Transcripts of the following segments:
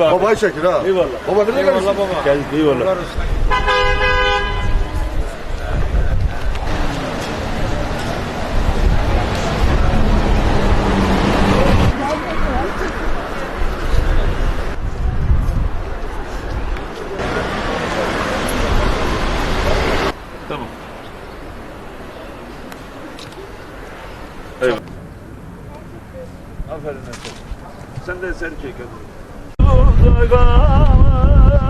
bak. Babayı çekir ha. Eyvallah. Baba nereye Eyvallah gelmişsin? baba. Gel eyvallah. Tamam. Eyvallah. Aferin Efe. Sen de seni çek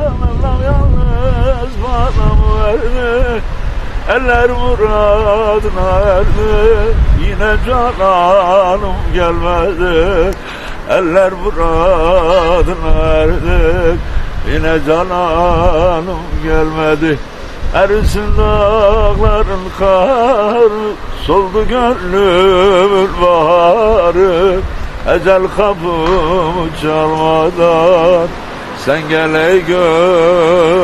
Allah yalnız bana verdi? Eller muradına erdi Yine cananım gelmedi. Eller muradına erdi Yine cananım gelmedi. Erisin dağların karı Soldu gönlümün baharı Ecel kapımı çalmadan Sen gel ey var